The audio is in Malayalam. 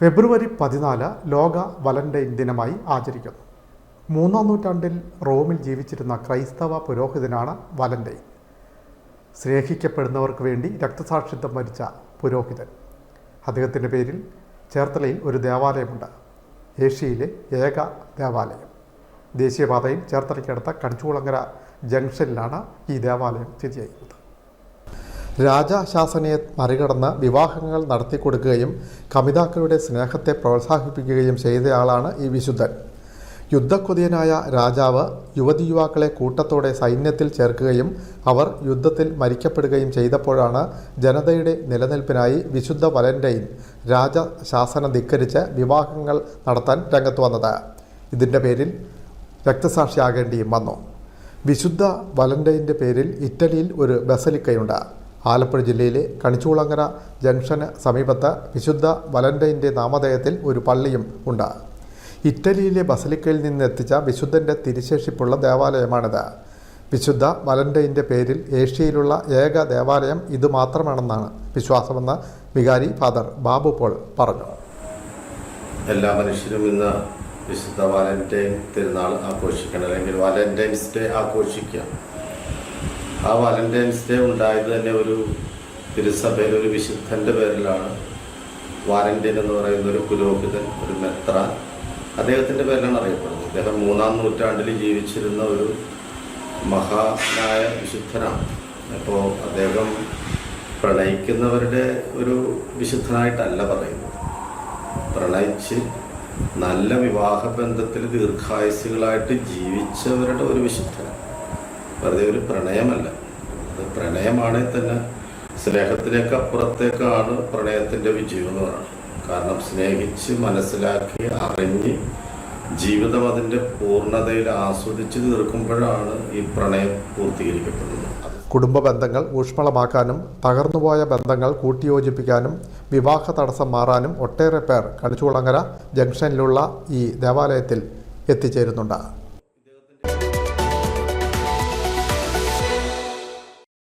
ഫെബ്രുവരി പതിനാല് ലോക വലന്റൈൻ ദിനമായി ആചരിക്കുന്നു. മൂന്നാം നൂറ്റാണ്ടിൽ റോമിൽ ജീവിച്ചിരുന്ന ക്രൈസ്തവ പുരോഹിതനാണ് വലന്റൈൻ സ്നേഹിക്കപ്പെടുന്നവർക്ക് വേണ്ടി രക്തസാക്ഷിത്വം വരിച്ച പുരോഹിതൻ. അദ്ദേഹത്തിന്റെ പേരിൽ ചേർത്തലയിൽ ഒരു ദേവാലയമുണ്ട്. ഏഷ്യയിലെ ഏക ദേവാലയം. ദേശീയപാതയിൽ ചേർത്തലയ്ക്കടുത്ത കണിച്ചുകുളങ്ങര ജംഗ്ഷനിലാണ് ഈ ദേവാലയം സ്ഥിതി ചെയ്യുന്നത്. രാജശാസനയെ മറികടന്ന് വിവാഹങ്ങൾ നടത്തിക്കൊടുക്കുകയും കമിതാക്കളുടെ സ്നേഹത്തെ പ്രോത്സാഹിപ്പിക്കുകയും ചെയ്തയാളാണ് ഈ വിശുദ്ധൻ. യുദ്ധക്കുതിയനായ രാജാവ് യുവതി യുവാക്കളെ കൂട്ടത്തോടെ സൈന്യത്തിൽ ചേർക്കുകയും അവർ യുദ്ധത്തിൽ മരിക്കപ്പെടുകയും ചെയ്തപ്പോഴാണ് ജനതയുടെ നിലനിൽപ്പിനായി വിശുദ്ധ വലന്റൈൻ രാജശാസനം ധിക്കരിച്ച് വിവാഹങ്ങൾ നടത്താൻ രംഗത്ത് വന്നത്. ഇതിന്റെ പേരിൽ രക്തസാക്ഷിയാകേണ്ടിയും വന്നു. വിശുദ്ധ വലന്റൈന്റെ പേരിൽ ഇറ്റലിയിൽ ഒരു ബസലിക്കയുണ്ട്. ആലപ്പുഴ ജില്ലയിലെ കണിച്ചുകുളങ്ങര ജംഗ്ഷന് സമീപത്ത് വിശുദ്ധ വലന്റൈന്റെ നാമധേയത്തിൽ ഒരു പള്ളിയും ഉണ്ട്. ഇറ്റലിയിലെ ബസലിക്കയിൽ നിന്ന് എത്തിച്ച വിശുദ്ധന്റെ തിരിശേഷിപ്പുള്ള ദേവാലയമാണിത്. വിശുദ്ധ വലന്റൈന്റെ പേരിൽ ഏഷ്യയിലുള്ള ഏക ദേവാലയം ഇത് മാത്രമാണെന്നാണ് വിശ്വാസമെന്ന് വികാരി ഫാദർ ബാബു പോൾ പറഞ്ഞു. എല്ലാ മനുഷ്യരും ഇന്ന് വിശുദ്ധ വാലന്റൈൻ തിരുനാൾ ആഘോഷിക്കണം. അല്ലെങ്കിൽ വാലന്റൈൻസ് ഡേ ആഘോഷിക്കുക. ആ വാലന്റൈൻസ് ഡേ ഉണ്ടായത് തന്നെ ഒരു തിരുസഭയിൽ ഒരു വിശുദ്ധന്റെ പേരിലാണ്. വാലന്റൈൻ എന്ന് പറയുന്ന ഒരു പുരോഹിതൻ ഒരു മെത്രാൻ അദ്ദേഹത്തിന്റെ പേരിലാണ് അറിയപ്പെടുന്നത്. അദ്ദേഹം മൂന്നാം നൂറ്റാണ്ടിൽ ജീവിച്ചിരുന്ന ഒരു മഹാനായ വിശുദ്ധനാണ്. അപ്പോൾ അദ്ദേഹം പ്രണയിക്കുന്നവരുടെ ഒരു വിശുദ്ധനായിട്ടല്ല പറയുന്നത്. പ്രണയിച്ച് നല്ല വിവാഹബന്ധത്തിൽ ദീർഘായുസുകളായിട്ട് ജീവിച്ചവരുടെ ഒരു വിശുദ്ധനാണ്. വെറുതെ ഒരു പ്രണയമല്ല. അത് പ്രണയമാണെങ്കിൽ തന്നെ. സ്നേഹത്തിലേക്ക് അപ്പുറത്തേക്കാണ് പ്രണയത്തിന്റെ വിജയം എന്ന് പറയുന്നത്. കാരണം സ്നേഹിച്ച് മനസ്സിലാക്കി അറിഞ്ഞ് ജീവിതം അതിന്റെ പൂർണതയിൽ ആസ്വദിച്ച് തീർക്കുമ്പോഴാണ് ഈ പ്രണയം പൂർത്തീകരിക്കപ്പെടുന്നത്. കുടുംബ ബന്ധങ്ങൾ ഊഷ്മളമാക്കാനും തകർന്നുപോയ ബന്ധങ്ങൾ കൂട്ടിയോജിപ്പിക്കാനും വിവാഹ തടസ്സം മാറാനും ഒട്ടേറെ പേർ കണിച്ചുകുളങ്ങര ജംഗ്ഷനിലുള്ള ഈ ദേവാലയത്തിൽ എത്തിച്ചേരുന്നുണ്ട്.